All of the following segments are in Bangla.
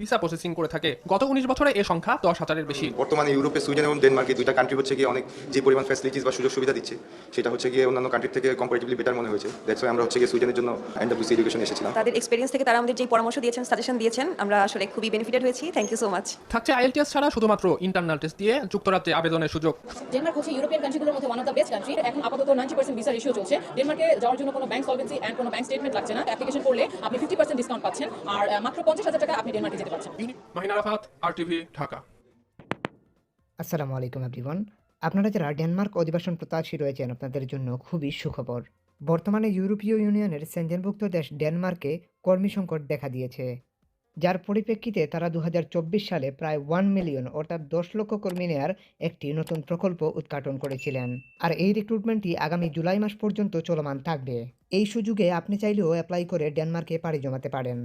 ভিসা প্রসেসিং করে থাকে। গত উনিশ বছরে এ সংখ্যা দশ হাজারের বেশি। বর্তমানে ইউরোপে সুইডেন এবং ডেনমার্কে দুইটা কান্ট্রি হচ্ছে গিয়ে অনেক যে পরিমাণ ফ্যাসিলিটিস বা সুযোগ সুবিধা দিচ্ছে সেটা হচ্ছে গিয়ে অন্যান্য কান্ট্রি থেকে কম্পারেটিভলি বেটার মনে হয়েছে। দ্যাটস আমরা হচ্ছে গিয়ে সুইডেনের জন্য এনডব্লিউসি এডুকেশন এসেছিলাম। তাদের এক্সপিরিয়েন্স থেকে তারা আমাদের যে পরামর্শ দিয়েছেন সাজেশন দিয়েছেন আমরা আসলে খুবই বেনিফিটেড হয়েছি। থ্যাংক ইউ সো মাচ থাকছে আইএলটিএস ছাড়া শুধুমাত্র ইন্টারনাল টেস্ট দিয়ে যুক্তরাজ্যে আবেদনের সুযোগ। ডেনমার্ক হচ্ছে ইউরোপিয়ান কান্ট্রিগুলোর মধ্যে one of the best country এখন আপাতত নাইনটি পার্সেন্ট ভিসা রেশিও চলছে। ডেনমার্কে যাওয়ার জন্য কোনো ব্যাংক সলভেন্সি অ্যান্ড কোনো ব্যাংক স্টেটমেন্ট লাগছে না। অ্যাপ্লিকেশন করলে আপনি ফিফটি পার্সেন্ট ডিসকাউন্ট পাচ্ছেন। আর মাত্র পঞ্চাশ হাজার টাকা আপনি ডেনমার্কে আসসালামু আলাইকুম এভরিওয়ান। আপনারা যারা ডেনমার্ক অধিবাসন প্রত্যাশী রয়েছেন, আপনাদের জন্য খুবই সুখবর। বর্তমানে ইউরোপীয় ইউনিয়নের সেঞ্জনভুক্ত দেশ ডেনমার্কে কর্মী সংকট দেখা দিয়েছে। যার পরিপ্রেক্ষিতে তারা দু হাজার চব্বিশ সালে প্রায় ওয়ান মিলিয়ন, অর্থাৎ দশ লক্ষ কর্মী নেয়ার একটি নতুন প্রকল্প উদ্ঘাটন করেছিলেন। আর এই রিক্রুটমেন্টটি আগামী জুলাই মাস পর্যন্ত চলমান থাকবে। এই সুযোগে আপনি চাইলেও অ্যাপ্লাই করে ডেনমার্কে পাড়ি জমাতে পারেন।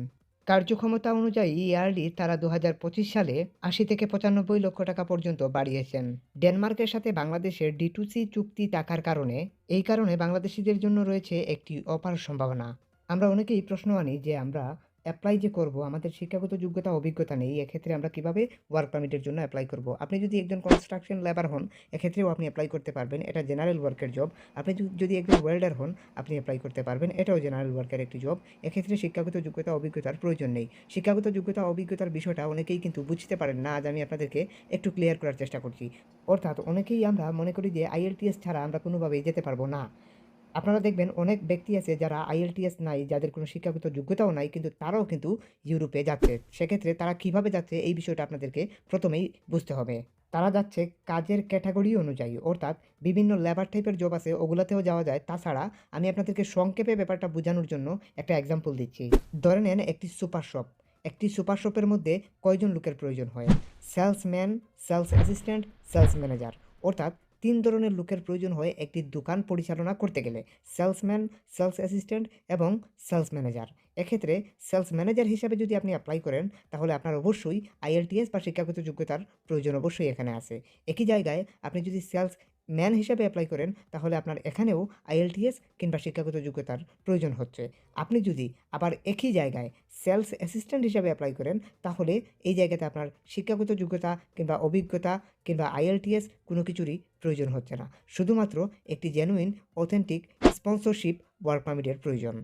কার্যক্ষমতা অনুযায়ী ইয়ারলি তারা দু হাজার পঁচিশ সালে আশি থেকে পঁচানব্বই লক্ষ টাকা পর্যন্ত বাড়িয়েছেন। ডেনমার্কের সাথে বাংলাদেশের ডিটুসি চুক্তি থাকার কারণে এই কারণে বাংলাদেশিদের জন্য রয়েছে একটি অপার সম্ভাবনা। আমরা অনেকেই প্রশ্ন আনি যে আমরা অ্যাপ্লাই যে করব, আমাদের শিক্ষাগত যোগ্যতা, অভিজ্ঞতা নেই, এক্ষেত্রে আমরা কীভাবে ওয়ার্ক পারমিটের জন্য অ্যাপ্লাই করব? আপনি যদি একজন কনস্ট্রাকশন লেবার হন, এক্ষেত্রেও আপনি অ্যাপ্লাই করতে পারবেন, এটা জেনারেল ওয়ার্কের জব আপনি যদি- একজন ওয়েল্ডার হন, আপনি অ্যাপ্লাই করতে পারবেন, এটাও জেনারেল ওয়ার্কের একটি জব এক্ষেত্রে শিক্ষাগত যোগ্যতা, অভিজ্ঞতার প্রয়োজন নেই। শিক্ষাগত যোগ্যতা, অভিজ্ঞতার বিষয়টা অনেকেই কিন্তু বুঝতে পারেন না, আজ আমি আপনাদেরকে একটু ক্লিয়ার করার চেষ্টা করছি। অর্থাৎ অনেকেই আমরা মনে করি যে আইএলটিএস ছাড়া আমরা কোনোভাবেই যেতে পারব না। আপনারা দেখবেন অনেক ব্যক্তি আছে যারা আইএলটিএস নাই, যাদের কোনো শিক্ষাগত যোগ্যতাও নাই, কিন্তু তারাও কিন্তু ইউরোপে যাচ্ছে। সেক্ষেত্রে তারা কীভাবে যাচ্ছে এই বিষয়টা আপনাদেরকে প্রথমেই বুঝতে হবে। তারা যাচ্ছে কাজের ক্যাটাগরি অনুযায়ী, অর্থাৎ বিভিন্ন লেবার টাইপের জব আছে, ওগুলোতেও যাওয়া যায়। তাছাড়া আমি আপনাদেরকে সংক্ষেপে ব্যাপারটা বোঝানোর জন্য একটা এক্সাম্পল দিচ্ছি। ধরে নেন একটি সুপার শপ। একটি সুপার শপের মধ্যে কয়জন লোকের প্রয়োজন হয়? Salesman sales assistant sales manager অর্থাৎ তিন ধরনের লোকের প্রয়োজন হয় একটি দোকান পরিচালনা করতে গেলে সেলসম্যান, সেলস অ্যাসিস্ট্যান্ট এবং সেলস ম্যানেজার। এক্ষেত্রে সেলস ম্যানেজার হিসাবে যদি আপনি অ্যাপ্লাই করেন, তাহলে আপনার অবশ্যই আইএলটিএস বা শিক্ষাগত যোগ্যতার প্রয়োজন অবশ্যই এখানে আছে। একই জায়গায় আপনি যদি সেলস ম্যান হিসাবে অ্যাপ্লাই করেন, তাহলে আপনার এখানেও আইএলটিএস কিংবা শিক্ষাগত যোগ্যতার প্রয়োজন হচ্ছে। আপনি যদি আবার একই জায়গায় সেলস অ্যাসিস্ট্যান্ট হিসাবে অ্যাপ্লাই করেন, তাহলে এই জায়গাতে আপনার শিক্ষাগত যোগ্যতা কিংবা অভিজ্ঞতা কিংবা আইএলটিএস কোনো কিছুরই প্রয়োজন হচ্ছে না। শুধুমাত্র একটি জেনুইন অথেন্টিক স্পন্সরশিপ ওয়ার্ক পারমিটের প্রয়োজন।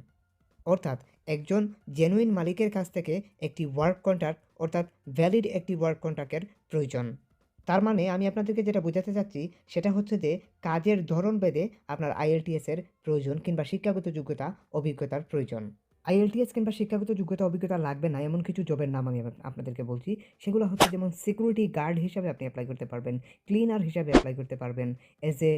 অর্থাৎ একজন জেনুইন মালিকের কাছ থেকে একটি ওয়ার্ক কন্ট্রাক্ট অর্থাৎ ভ্যালিড একটি ওয়ার্ক কন্ট্রাক্টের প্রয়োজন। তার মানে আমি আপনাদেরকে যেটা বোঝাতে চাচ্ছি, সেটা হচ্ছে যে কাজের ধরন ভেদে আপনার আইএলটিএস এর প্রয়োজন কিংবা শিক্ষাগত যোগ্যতা, অভিজ্ঞতার প্রয়োজন। আইএলটিএস কিংবা শিক্ষাগত যোগ্যতা, অভিজ্ঞতা লাগবে না, এমন কিছু জবের নাম আমি আপনাদেরকে বলছি। সেগুলো হচ্ছে যেমন সিকিউরিটি গার্ড হিসাবে আপনি অ্যাপ্লাই করতে পারবেন ক্লিনার হিসাবে অ্যাপ্লাই করতে পারবেন এজ এ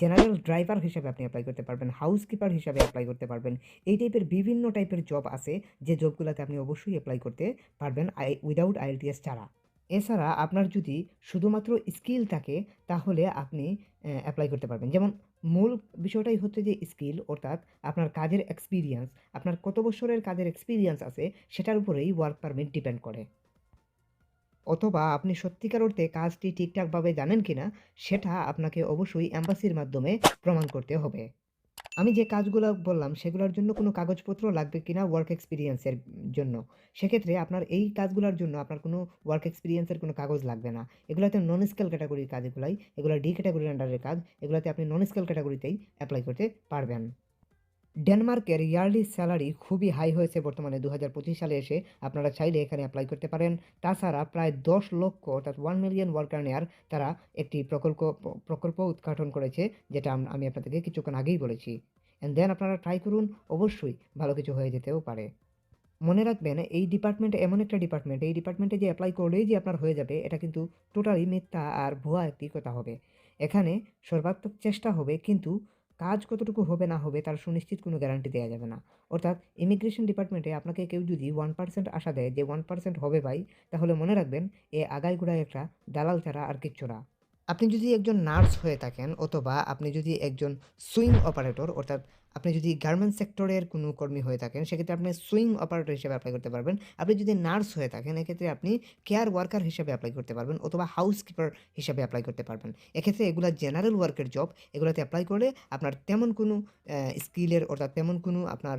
জেনারেল ড্রাইভার হিসাবে আপনি অ্যাপ্লাই করতে পারবেন হাউসকিপার হিসাবে অ্যাপ্লাই করতে পারবেন। এই টাইপের বিভিন্ন টাইপের জব আছে, যে জবগুলোতে আপনি অবশ্যই অ্যাপ্লাই করতে পারবেন, আই উইদাউট আইএলটিএস ছাড়া। এছাড়া আপনার যদি শুধুমাত্র স্কিল থাকে, তাহলে আপনি অ্যাপ্লাই করতে পারবেন। যেমন মূল বিষয়টাই হচ্ছে যে স্কিল, অর্থাৎ আপনার কাজের এক্সপিরিয়েন্স আপনার কত বছরের কাজের এক্সপিরিয়েন্স আছে, সেটার উপরেই ওয়ার্ক পারমিট ডিপেন্ড করে। অথবা আপনি সত্যিকার অর্থে কাজটি ঠিকঠাকভাবে জানেন কিনা, সেটা আপনাকে অবশ্যই অ্যাম্বাসির মাধ্যমে প্রমাণ করতে হবে। আমি যে কাজগুলো বললাম, সেগুলোর জন্য কোনো কাগজপত্র লাগবে কিনা ওয়ার্ক এক্সপিরিয়েন্সের জন্য? সেক্ষেত্রে আপনার এই কাজগুলোর জন্য আপনার কোনো ওয়ার্ক এক্সপিরিয়েন্সের কোনো কাগজ লাগবে না। এগুলোতে নন স্কেল ক্যাটাগরির কাজ এগুলাই, এগুলো ডি ক্যাটাগরির আন্ডারের কাজ, এগুলোতে আপনি নন স্কেল ক্যাটাগরিতেই অ্যাপ্লাই করতে পারবেন। ডেনমার্কের ইয়ারলি স্যালারি খুবই হাই হয়েছে বর্তমানে। দু হাজার পঁচিশ সালে এসে আপনারা চাইলে এখানে অ্যাপ্লাই করতে পারেন। তাছাড়া প্রায় দশ লক্ষ, অর্থাৎ ওয়ান মিলিয়ন ওয়ার্কার নেয়ার তারা একটি প্রকল্প প্রকল্প উদ্ঘাটন করেছে, যেটা আমি আপনাদেরকে কিছুক্ষণ আগেই বলেছি। অ্যান্ড দেন আপনারা ট্রাই করুন, অবশ্যই ভালো কিছু হয়ে যেতেও পারে। মনে রাখবেন, এই ডিপার্টমেন্ট এমন একটা ডিপার্টমেন্ট এই ডিপার্টমেন্টে যে অ্যাপ্লাই করলেই যে আপনার হয়ে যাবে, এটা কিন্তু টোটালি মিথ্যা আর ভুয়া একটি কথা হবে। এখানে সর্বাত্মক চেষ্টা হবে কিন্তু কাজ কতটুকু হবে না হবে তার সুনিশ্চিত কোনো গ্যারান্টি দেওয়া যাবে না। অর্থাৎ ইমিগ্রেশন ডিপার্টমেন্টে আপনাকে কেউ যদি ওয়ান পার্সেন্ট আশা দেয় যে ওয়ান পার্সেন্ট হবে ভাই, তাহলে মনে রাখবেন এ আগাই গোড়ায় একটা দালাল ছাড়া আর কিচ্ছু না। আপনি যদি একজন নার্স হয়ে থাকেন অথবা আপনি যদি একজন সুইং অপারেটর, অর্থাৎ আপনি যদি গার্মেন্টস সেক্টরের কোনো কর্মী হয়ে থাকেন, সেক্ষেত্রে আপনি সুইং অপারেটর হিসেবে অ্যাপ্লাই করতে পারবেন। আপনি যদি নার্স হয়ে থাকেন, এক্ষেত্রে আপনি কেয়ার ওয়ার্কার হিসেবে অ্যাপ্লাই করতে পারবেন অথবা হাউসকিপার হিসেবে অ্যাপ্লাই করতে পারবেন। এক্ষেত্রে এগুলা জেনারেল ওয়ার্কের জব এগুলোতে অ্যাপ্লাই করলে আপনার তেমন কোনো স্কিলের অর্থাৎ তেমন কোনো আপনার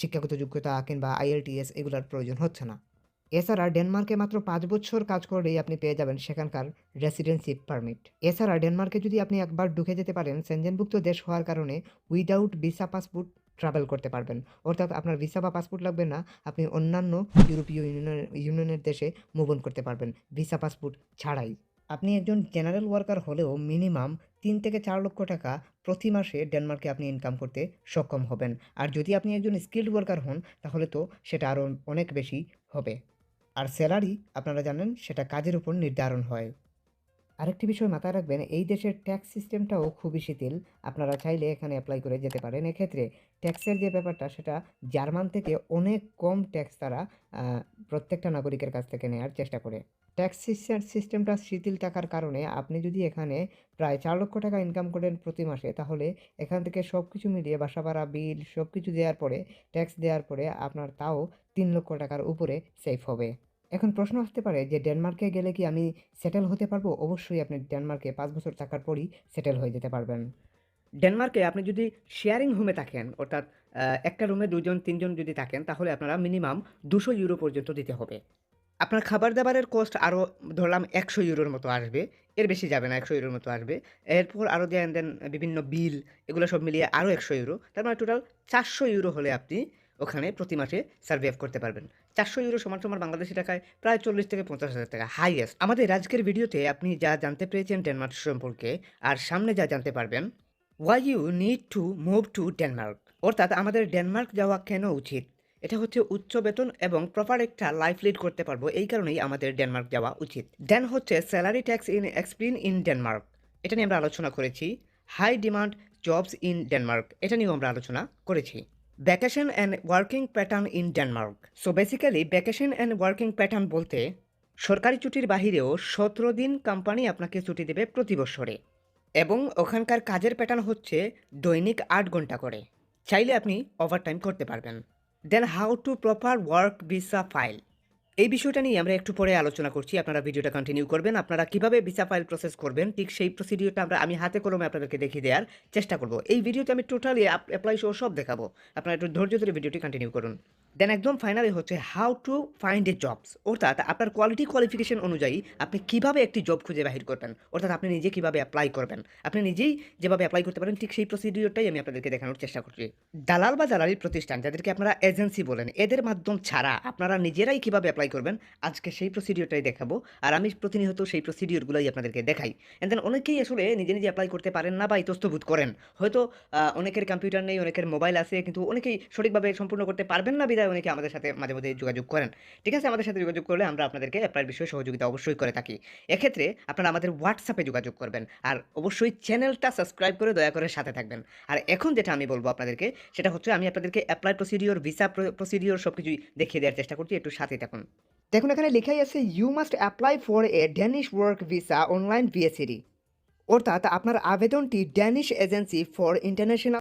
শিক্ষাগত যোগ্যতা কিংবা আইএলটিএস এগুলোর প্রয়োজন হচ্ছে না। এছাড়া ডেনমার্কে মাত্র পাঁচ বছর কাজ করলেই আপনি পেয়ে যাবেন সেখানকার রেসিডেন্সি পারমিট এছাড়া ডেনমার্কে যদি আপনি একবার ঢুকে যেতে পারেন সেনজেনভুক্ত দেশ হওয়ার কারণে উইদাউট ভিসা পাসপোর্ট ট্রাভেল করতে পারবেন। অর্থাৎ আপনার ভিসা বা পাসপোর্ট লাগবে না, আপনি অন্যান্য ইউরোপীয় ইউনিয়নের ইউনিয়নের দেশে মুভ করতে পারবেন ভিসা পাসপোর্ট ছাড়াই। আপনি একজন জেনারেল ওয়ার্কার হলেও মিনিমাম তিন থেকে চার লক্ষ টাকা প্রতি মাসে ডেনমার্কে আপনি ইনকাম করতে সক্ষম হবেন। আর যদি আপনি একজন স্কিল্ড ওয়ার্কার হন, তাহলে তো সেটা আরও অনেক বেশি হবে। আর স্যালারি, আপনারা জানেন, সেটা কাজের উপর নির্ধারণ হয়। আরেকটি বিষয় মাথায় রাখবেন, এই দেশের ট্যাক্স সিস্টেমটাও খুবই শিথিল। আপনারা চাইলে এখানে অ্যাপ্লাই করে যেতে পারেন। এক্ষেত্রে ট্যাক্সের যে ব্যাপারটা, সেটা জার্মান থেকে অনেক কম ট্যাক্স তারা প্রত্যেকটা নাগরিকের কাছ থেকে নেওয়ার চেষ্টা করে। ট্যাক্স সিস্টেমটা শিথিল থাকার কারণে আপনি যদি এখানে প্রায় চার লক্ষ টাকা ইনকাম করেন প্রতি মাসে, তাহলে এখান থেকে সব কিছু মিলিয়ে বাসা ভাড়া বিল সব কিছু দেওয়ার পরে, ট্যাক্স দেওয়ার পরে আপনার তাও তিন লক্ষ টাকার উপরে সেফ হবে। এখন প্রশ্ন আসতে পারে যে ডেনমার্কে গেলে কি আমি সেটেল হতে পারব? অবশ্যই আপনি ডেনমার্কে পাঁচ বছর থাকার পরই সেটেল হয়ে যেতে পারবেন। ডেনমার্কে আপনি যদি শেয়ারিং হোমে থাকেন, অর্থাৎ একটা রুমে দুজন তিনজন যদি থাকেন, তাহলে আপনারা মিনিমাম দুশো ইউরো পর্যন্ত দিতে হবে। আপনার খাবার দাবারের কস্ট আরও ধরলাম একশো ইউরোর মতো আসবে। এর বেশি যাবে না, একশো ইউরোর মতো আসবে। এরপর আরও দেন দেন বিভিন্ন বিল, এগুলো সব মিলিয়ে আরও একশো ইউরো। তার মানে টোটাল চারশো ইউরো হলে আপনি ওখানে প্রতি মাসে সার্ভাইভ করতে পারবেন। চারশো ইউরো সমান সমান বাংলাদেশি টাকায় প্রায় চল্লিশ থেকে পঞ্চাশ হাজার টাকা। হাইয়েস্ট আমাদের আজকের ভিডিওতে আপনি যা জানতে পেরেছেন ডেনমার্ক সম্পর্কে, আর সামনে যা জানতে পারবেন why you need to move to Denmark অর্থাৎ আমাদের ডেনমার্ক যাওয়া কেন উচিত? এটা হচ্ছে উচ্চ বেতন এবং প্রপার একটা লাইফ লিড করতে পারব। এই কারণেই আমাদের ডেনমার্ক যাওয়া উচিত। দেন হচ্ছে salary tax in expense in Denmark এটা নিয়ে আমরা আলোচনা করেছি। High demand jobs in Denmark এটা নিয়েও আমরা আলোচনা করেছি। Vacation and working pattern in Denmark so basically vacation and working pattern বলতে, সরকারি ছুটির বাহিরেও সতেরো দিন কোম্পানি আপনাকে ছুটি দেবে প্রতি বছরে। এবং ওখানকার কাজের প্যাটার্ন হচ্ছে দৈনিক আট ঘণ্টা করে। চাইলে আপনি ওভারটাইম করতে পারবেন। Then how to proper work visa file এই বিষয়টা নিয়ে আমরা একটু পরে আলোচনা করছি। আপনারা ভিডিওটা কন্টিনিউ করবেন। আপনারা কীভাবে ভিসা ফাইল প্রসেস করবেন, ঠিক সেই প্রসিডিওরটা আমরা, আমি হাতে কলমে আপনাদেরকে দেখিয়ে দেওয়ার চেষ্টা করব। এই ভিডিওতে আমি টোটালি অ্যাপ্লাই সহ সব দেখাবো। আপনারা একটু ধৈর্য ধরে ভিডিওটি কন্টিনিউ করুন। দেন একদম ফাইনালি হচ্ছে how to find a jobs অর্থাৎ আপনার কোয়ালিটি কোয়ালিফিকেশন অনুযায়ী আপনি কীভাবে একটি জব খুঁজে বাহির করবেন? অর্থাৎ আপনি নিজে কীভাবে অ্যাপ্লাই করবেন? আপনি নিজেই যেভাবে অ্যাপ্লাই করতে পারেন, ঠিক সেই প্রসিডিওরটাই আমি আপনাদেরকে দেখানোর চেষ্টা করছি। দালাল বা দালালির প্রতিষ্ঠান, যাদেরকে আপনারা এজেন্সি বলেন, এদের মাধ্যম ছাড়া আপনারা নিজেরাই কীভাবে অ্যাপ্লাই করবেন? আজকে সেই প্রসিডিওরটাই দেখাবো। আর আমি প্রতিনিয়ত সেই প্রসিডিওরগুলোই আপনাদেরকে দেখাই। এন্ড দেন অনেকেই আসলে নিজে নিজে অ্যাপ্লাই করতে পারেন না বা ইতস্তভূত করেন। হয়তো অনেকের কম্পিউটার নেই, অনেকের মোবাইল আছে, কিন্তু অনেকেই সঠিকভাবে সম্পূর্ণ করতে পারবেন না বিদায় অনেকে আমাদের সাথে মাঝে মধ্যে যোগাযোগ করেন। ঠিক আছে? আমাদের সাথে যোগাযোগ করলে আমরা আপনাদেরকে অ্যাপ্লাইয়ের বিষয়ে সহযোগিতা অবশ্যই করে থাকি। এক্ষেত্রে আপনারা আমাদের হোয়াটসঅ্যাপে যোগাযোগ করবেন। আর অবশ্যই চ্যানেলটা সাবস্ক্রাইব করে দয়া করে সাথে থাকবেন। আর এখন যেটা আমি বলব আপনাদেরকে, সেটা হচ্ছে আমি আপনাদেরকে অ্যাপ্লাই প্রসিডিওর ভিসা প্রসিডিওর সব কিছুই দেখিয়ে দেওয়ার চেষ্টা করছি। একটু সাথে থাকুন। দেখুন, এখানে লেখাই আছে you must apply for a Danish work visa online BACD অর্থাৎ আপনার আবেদনটি ড্যানিশ এজেন্সি ফর ইন্টারন্যাশনাল